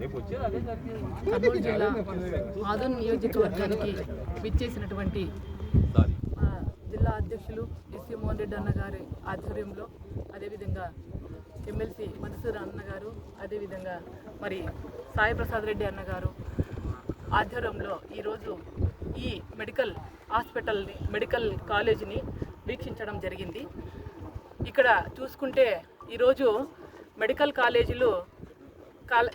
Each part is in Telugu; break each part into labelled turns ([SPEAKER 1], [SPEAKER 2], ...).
[SPEAKER 1] కర్నూలు జిల్లా ఆదోన్ నియోజకవర్గానికి విచ్చేసినటువంటి జిల్లా అధ్యక్షులు ఎస్సీ మోహన్ రెడ్డి అన్న గారి ఆధ్వర్యంలో అదేవిధంగా ఎమ్మెల్సీ మధుసూర్ అన్న గారు అదేవిధంగా మరి సాయి ప్రసాద్ రెడ్డి అన్న గారు ఆధ్వర్యంలో ఈరోజు ఈ మెడికల్ హాస్పిటల్ని మెడికల్ కాలేజీని వీక్షించడం జరిగింది. ఇక్కడ చూసుకుంటే ఈరోజు మెడికల్ కాలేజీలు కాల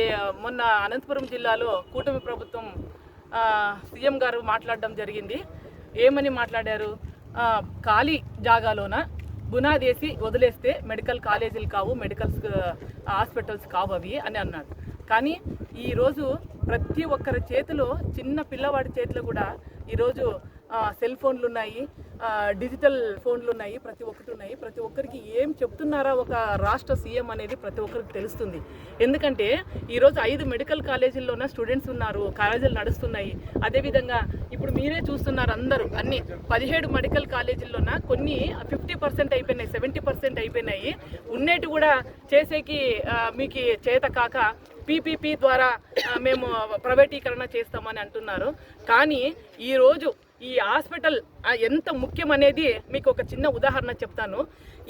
[SPEAKER 1] ఏ మొన్న అనంతపురం జిల్లాలో కూటమి ప్రభుత్వం సీఎం గారు మాట్లాడడం జరిగింది. ఏమని మాట్లాడారు? ఖాళీ జాగాలోన బునాదేసి వదిలేస్తే మెడికల్ కాలేజీలు కావు మెడికల్స్ హాస్పిటల్స్ కావు అవి అని అన్నాడు కానీ ఈరోజు ప్రతి ఒక్కరి చేతిలో చిన్న పిల్లవాడి చేతిలో కూడా ఈరోజు సెల్ ఫోన్లు ఉన్నాయి డిజిటల్ ఫోన్లు ఉన్నాయి ప్రతి ఒక్కటి ఉన్నాయి. ప్రతి ఒక్కరికి ఏం చెప్తున్నారా ఒక రాష్ట్ర సీఎం అనేది ప్రతి ఒక్కరికి తెలుస్తుంది. ఎందుకంటే ఈరోజు ఐదు మెడికల్ కాలేజీల్లోన స్టూడెంట్స్ ఉన్నారు కాలేజీలు నడుస్తున్నాయి. అదేవిధంగా ఇప్పుడు మీరే చూస్తున్నారు అందరూ అన్ని పదిహేడు మెడికల్ కాలేజీల్లోన కొన్ని ఫిఫ్టీ పర్సెంట్ అయిపోయినాయి సెవెంటీ పర్సెంట్ అయిపోయినాయి. ఉన్నట్టు కూడా చేసేకి మీకు చేత కాక పీపీపీ ద్వారా మేము ప్రైవేటీకరణ చేస్తామని అంటున్నారు. కానీ ఈరోజు ఈ హాస్పిటల్ ఎంత ముఖ్యం అనేది మీకు ఒక చిన్న ఉదాహరణ చెప్తాను.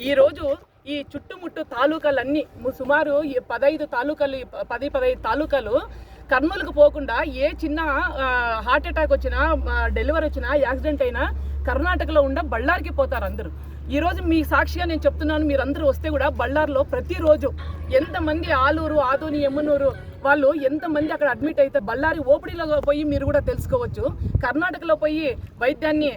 [SPEAKER 1] ఈరోజు ఈ చుట్టుముట్టు తాలూకాలన్నీ సుమారు పదహైదు తాలూకాలు పది పదహైదు తాలూకాలు కర్నూలుకు పోకుండా ఏ చిన్న హార్ట్ అటాక్ వచ్చినా డెలివరీ వచ్చినా యాక్సిడెంట్ అయినా కర్ణాటకలో ఉండ బళ్ళారికి పోతారు అందరూ. ఈరోజు మీ సాక్షిగా నేను చెప్తున్నాను మీరందరూ వస్తే కూడా బళ్ళార్లో ప్రతిరోజు ఎంతమంది ఆలూరు ఆదోని ఎమ్మనూరు వాళ్ళు ఎంతమంది అక్కడ అడ్మిట్ అయితే బళ్ళారి ఓపిడిలో పోయి మీరు కూడా తెలుసుకోవచ్చు. కర్ణాటకలో పోయి వైద్యాన్ని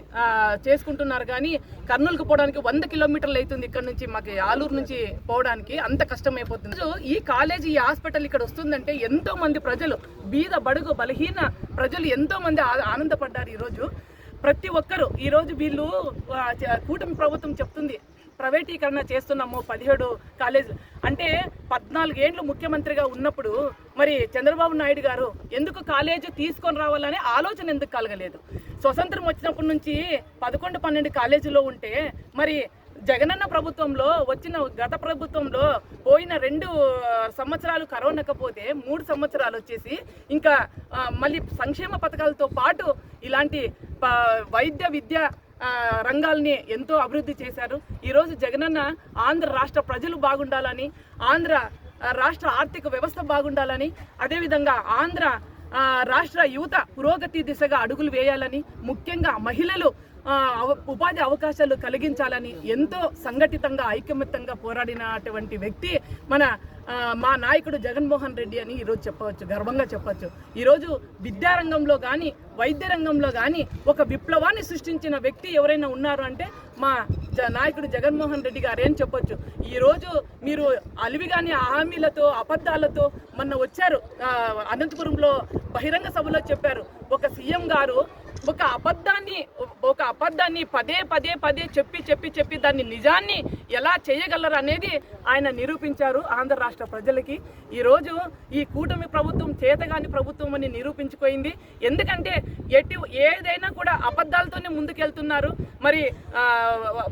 [SPEAKER 1] చేసుకుంటున్నారు కానీ కర్నూలుకు పోవడానికి వంద కిలోమీటర్లు అవుతుంది ఇక్కడ నుంచి మాకు ఆలూరు నుంచి పోవడానికి అంత కష్టమైపోతుంది. ఈ కాలేజీ ఈ హాస్పిటల్ ఇక్కడ వస్తుందంటే ఎంతో మంది ప్రజలు బీద బడుగు బలహీన ప్రజలు ఎంతో మంది ఆనందపడ్డారు ఈరోజు. ప్రతి ఒక్కరు ఈరోజు వీళ్ళు కూటమి ప్రభుత్వం చెప్తుంది ప్రైవేటీకరణ చేస్తున్నాము పదిహేడు కాలేజీలు. అంటే పద్నాలుగేండ్లు ముఖ్యమంత్రిగా ఉన్నప్పుడు మరి చంద్రబాబు నాయుడు గారు ఎందుకు కాలేజీ తీసుకొని రావాలనే ఆలోచన ఎందుకు కలగలేదు? స్వతంత్రం వచ్చినప్పటి నుంచి పదకొండు పన్నెండు కాలేజీలో ఉంటే మరి జగనన్న ప్రభుత్వంలో వచ్చిన గత ప్రభుత్వంలో పోయిన రెండు సంవత్సరాలు కరవనకపోతే మూడు సంవత్సరాలు వచ్చేసి ఇంకా మళ్ళీ సంక్షేమ పథకాలతో పాటు ఇలాంటి ప- వైద్య విద్య రంగాల్ని ఎంతో అభివృద్ధి చేశారు. ఈరోజు జగనన్న ఆంధ్ర రాష్ట్ర ప్రజలు బాగుండాలని ఆంధ్ర రాష్ట్ర ఆర్థిక వ్యవస్థ బాగుండాలని అదేవిధంగా ఆంధ్ర రాష్ట్ర యువత పురోగతి దిశగా అడుగులు వేయాలని ముఖ్యంగా మహిళలు ఉపాధి అవకాశాలు కలిగించాలని ఎంతో సంఘటితంగా ఐకమత్యంగా పోరాడినటువంటి వ్యక్తి మన మా నాయకుడు జగన్మోహన్ రెడ్డి అని ఈరోజు చెప్పవచ్చు గర్వంగా చెప్పవచ్చు. ఈరోజు విద్యారంగంలో కానీ వైద్య రంగంలో కానీ ఒక విప్లవాన్ని సృష్టించిన వ్యక్తి ఎవరైనా ఉన్నారు అంటే మా నాయకుడు జగన్మోహన్ రెడ్డి గారు ఏం చెప్పొచ్చు? ఈరోజు మీరు అలివిగాని హామీలతో అబద్ధాలతో మొన్న వచ్చారు. అనంతపురంలో బహిరంగ సభలో చెప్పారు. ఒక సీఎం గారు ఒక అబద్ధాన్ని ఒక అబద్ధాన్ని పదే పదే పదే చెప్పి చెప్పి చెప్పి దాన్ని నిజాన్ని ఎలా చేయగలరు అనేది ఆయన నిరూపించారు ఆంధ్ర రాష్ట్ర ప్రజలకి. ఈరోజు ఈ కూటమి ప్రభుత్వం చేతగాని ప్రభుత్వం అని నిరూపించుకోయింది ఎందుకంటే ఎటు ఏదైనా కూడా అబద్ధాలతోనే ముందుకెళ్తున్నారు. మరి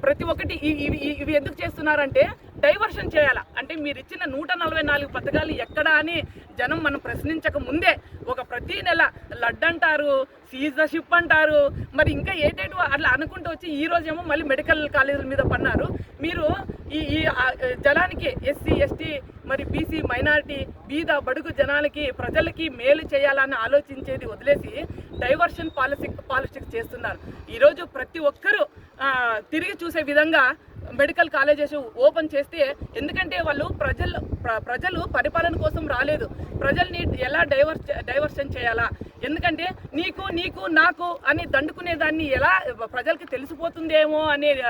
[SPEAKER 1] ప్రతి ఒక్కటి ఇవి- ఇవి ఎందుకు చేస్తున్నారంటే డైవర్షన్ చేయాలా? అంటే మీరు ఇచ్చిన నూట నలభై నాలుగు పథకాలు ఎక్కడా అని జనం మనం ప్రశ్నించక ముందే ఒక ప్రతి నెల లడ్ అంటారు సీజర్షిప్ అంటారు మరి ఇంకా ఏటేటు అట్లా అనుకుంటూ వచ్చి ఈ రోజేమో మళ్ళీ మెడికల్ కాలేజీల మీద పన్నారు. మీరు ఈ ఈ జనానికి ఎస్సీ ఎస్టీ మరి బీసీ మైనారిటీ బీద బడుగు జనాలకి ప్రజలకి మేలు చేయాలని ఆలోచించేది వదిలేసి డైవర్షన్ పాలసీ పాలిటిక్స్ చేస్తున్నారు. ఈరోజు ప్రతి ఒక్కరూ తిరిగి చూసే విధంగా మెడికల్ కాలేజెస్ ఓపెన్ చేస్తే ఎందుకంటే వాళ్ళు ప్రజలు ప్ర- ప్రజలు పరిపాలన కోసం రాలేదు. ప్రజల్ని ఎలా డైవర్ డైవర్షన్ చేయాలా? ఎందుకంటే నీకు నీకు నాకు అని దండుకునే దాన్ని ఎలా ప్రజలకి తెలిసిపోతుందేమో అనే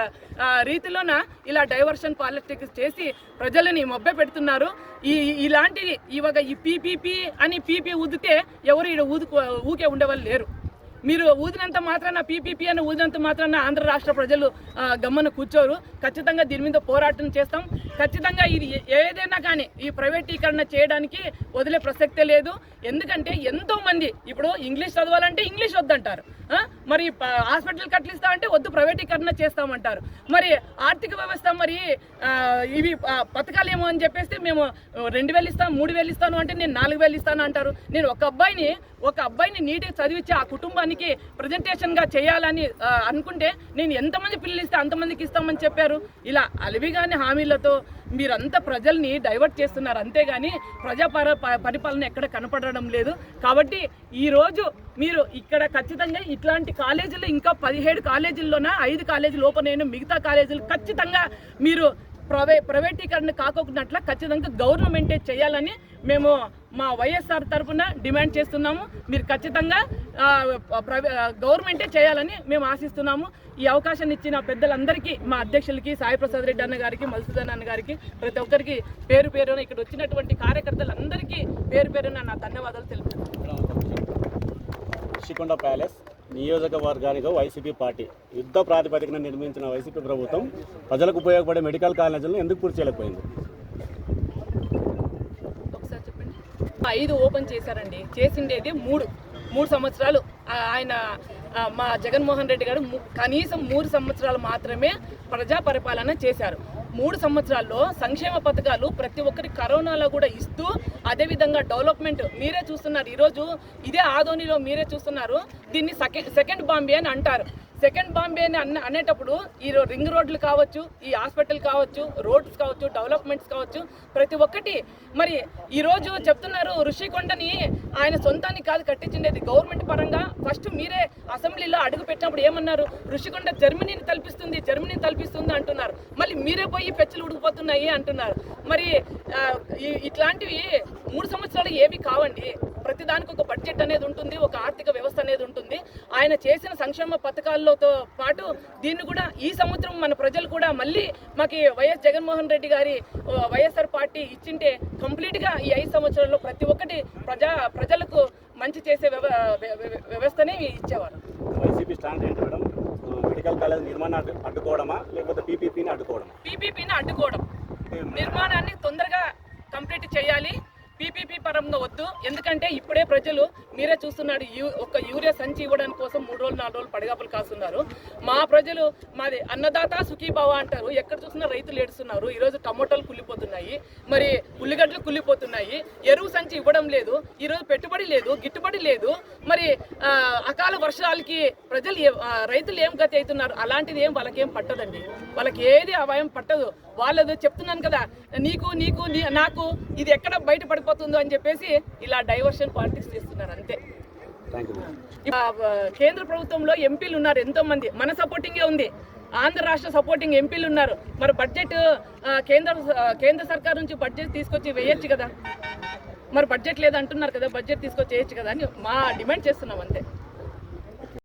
[SPEAKER 1] రీతిలోన ఇలా డైవర్షన్ పాలిటిక్స్ చేసి ప్రజలని మొబ్బె పెడుతున్నారు. ఈ ఈ- ఇలాంటి ఇవాగ ఈ పీపీపీ అని పీపీ ఊదితే ఎవరు ఈడ ఊదుకు ఊకే ఉండేవాళ్ళు లేరు. మీరు ఊదినంత మాత్రాన పీపీపీ అని ఊదినంత మాత్రాన ఆంధ్ర రాష్ట్ర ప్రజలు ఆ, గమ్మన కూర్చోరు. ఖచ్చితంగా దీని మీద పోరాటం చేస్తాం. ఖచ్చితంగా ఇది ఏదైనా కానీ ఈ ప్రైవేటీకరణ చేయడానికి వదిలే ప్రసక్తే లేదు. ఎందుకంటే ఎంతో మంది ఇప్పుడు ఇంగ్లీష్ చదవాలంటే ఇంగ్లీష్ వద్దంటారు. మరి హాస్పిటల్ కట్లిస్తా అంటే వద్దు ప్రైవేటీకరణ చేస్తామంటారు. మరి ఆర్థిక వ్యవస్థ మరి ఇవి పథకాలు ఏమో అని చెప్పేసి మేము రెండు వేలు ఇస్తాను మూడు వేలు ఇస్తాను అంటే నేను నాలుగు వేలు ఇస్తాను అంటారు. నేను ఒక అబ్బాయిని ఒక అబ్బాయిని నీట్గా చదివించి ఆ కుటుంబానికి ప్రజెంటేషన్గా చేయాలని అనుకుంటే నేను ఎంతమంది పిల్లలు ఇస్తే అంతమందికి ఇస్తామని చెప్పారు. ఇలా అలివిగాని హామీలతో మీరంతా ప్రజల్ని డైవర్ట్ చేస్తున్నారు. అంతేగాని ప్రజా ప- పరిపాలన ఎక్కడ కనపడడం లేదు. కాబట్టి ఈరోజు మీరు ఇక్కడ ఖచ్చితంగా ఇట్లాంటి కాలేజీలు ఇంకా పదిహేడు కాలేజీల్లోన ఐదు కాలేజీలు ఓపెన్ అయిన మిగతా కాలేజీలు ఖచ్చితంగా మీరు ప్రవే ప్రైవేటీకరణ కాకోకున్నట్ల ఖచ్చితంగా గవర్నమెంటే చేయాలని మేము మా వైఎస్ఆర్ తరఫున డిమాండ్ చేస్తున్నాము. మీరు ఖచ్చితంగా గవర్నమెంటే చేయాలని మేము ఆశిస్తున్నాము. ఈ అవకాశాన్ని ఇచ్చిన పెద్దలందరికీ మా అధ్యక్షులకి సాయి ప్రసాద్ రెడ్డి అన్న గారికి మధుసూదన్ అన్న గారికి ప్రతి ఒక్కరికి పేరు పేరున ఇక్కడ వచ్చినటువంటి కార్యకర్తలందరికీ పేరు పేరున నా ధన్యవాదాలు తెలుపుతున్నాను.
[SPEAKER 2] రిషికొండ ప్యాలెస్ నియోజకవర్గానికి వైసీపీ పార్టీ యుద్ధ ప్రాతిపదికన నిర్మించిన వైసీపీ ప్రభుత్వం ప్రజలకు ఉపయోగపడే మెడికల్ కాలేజీలను ఎందుకు పూర్తి చేయలేకపోయింది
[SPEAKER 1] ఒకసారి చెప్పండి. ఐదు ఓపెన్ చేశారండి. చేసిండేది మూడు. మూడు సంవత్సరాలు ఆయన మా జగన్మోహన్ రెడ్డి గారు కనీసం మూడు సంవత్సరాలు మాత్రమే ప్రజా పరిపాలన చేశారు. మూడు సంవత్సరాల్లో సంక్షేమ పథకాలు ప్రతి ఒక్కరి కరోనాలో కూడా ఇస్తూ అదేవిధంగా డెవలప్మెంట్ మీరే చూస్తున్నారు. ఈరోజు ఇదే ఆధోనిలో మీరే చూస్తున్నారు. దీన్ని సెకండ్ సెకండ్ బాంబే అని అంటారు. సెకండ్ బాంబే అని అన్న అనేటప్పుడు ఈ రింగ్ రోడ్లు కావచ్చు ఈ హాస్పిటల్ కావచ్చు రోడ్స్ కావచ్చు డెవలప్మెంట్స్ కావచ్చు ప్రతి ఒక్కటి. మరి ఈరోజు చెప్తున్నారు ఋషికొండని ఆయన సొంతానికి కాదు కట్టించిండేది గవర్నమెంట్ పరంగా. ఫస్ట్ మీరే అసెంబ్లీలో అడుగు పెట్టినప్పుడు ఏమన్నారు? ఋషికొండ జర్మనీని తలపిస్తుంది జర్మనీని తలపిస్తుంది అంటున్నారు. మళ్ళీ మీరే పోయి పెచ్చలు ఉడికిపోతున్నాయి అంటున్నారు. మరి ఇట్లాంటివి మూడు సంవత్సరాలు ఏవి కావండి. ప్రతిదానికి ఒక బడ్జెట్ అనేది ఉంటుంది ఒక ఆర్థిక వ్యవస్థ అనేది ఉంటుంది. ఆయన చేసిన సంక్షేమ పథకాలతో పాటు దీన్ని కూడా ఈ సంవత్సరం మన ప్రజలు కూడా మళ్ళీ మాకు వైఎస్ జగన్మోహన్ రెడ్డి గారి వైఎస్ఆర్ పార్టీ ఇచ్చింటే కంప్లీట్గా ఈ ఐదు సంవత్సరాల్లో ప్రతి ఒక్కటి ప్రజా ప్రజలకు మంచి చేసే వ్యవ వ్య- వ్య- వ్యవస్థని ఇచ్చేవారు.
[SPEAKER 2] వైసీపీ స్టాండ్ ఏంటి మేడం? ఆ, మెడికల్ కాలేజ్ నిర్మాణం అడ్డు అడ్డుకోవడమా? లేకపోతే పీపీపీని అడ్డుకోవడమా?
[SPEAKER 1] పీపీపీని అడ్డుకోవడం. నిర్మాణాన్ని తొందరగా కంప్లీట్ చేయాలి. టీడీపీ పరంగా వద్దు. ఎందుకంటే ఇప్పుడే ప్రజలు మీరే చూస్తున్నాడు యూ ఒక యూరియా సంచి ఇవ్వడానికి కోసం మూడు రోజులు నాలుగు రోజులు పడగాపులు కాస్తున్నారు. మా ప్రజలు మాది అన్నదాత సుఖీభావ అంటారు. ఎక్కడ చూసినా రైతులు ఏడుస్తున్నారు. ఈరోజు టమోటాలు కుళ్ళిపోతున్నాయి. మరి ఉల్లిగడ్డలు కుళ్ళిపోతున్నాయి. ఎరువు సంచి ఇవ్వడం లేదు. ఈరోజు పెట్టుబడి లేదు గిట్టుబడి లేదు. మరి ఆ, అకాల వర్షాలకి ప్రజలు రైతులు ఏం గతి అవుతున్నారు? అలాంటిది ఏం వాళ్ళకేం పట్టదండి. వాళ్ళకి ఏది అభయం పట్టదు. వాళ్ళది చెప్తున్నాను కదా నీకు నీకు నీ నాకు ఇది ఎక్కడ బయట పడిపోతుంది అని చెప్పేసి ఇలా డైవర్షన్ పాలిటిక్స్ చేస్తున్నారు అంతే. కేంద్ర ప్రభుత్వంలో ఎంపీలు ఉన్నారు ఎంతో మంది మన సపోర్టింగే ఉంది. ఆంధ్ర రాష్ట్ర సపోర్టింగ్ ఎంపీలు ఉన్నారు. మరి బడ్జెట్ కేంద్ర కేంద్ర సర్కార్ నుంచి బడ్జెట్ తీసుకొచ్చి వేయొచ్చు కదా. మరి బడ్జెట్ లేదంటున్నారు కదా బడ్జెట్ తీసుకొచ్చి వేయచ్చు కదా అని మా డిమాండ్ చేస్తున్నాం అంతే.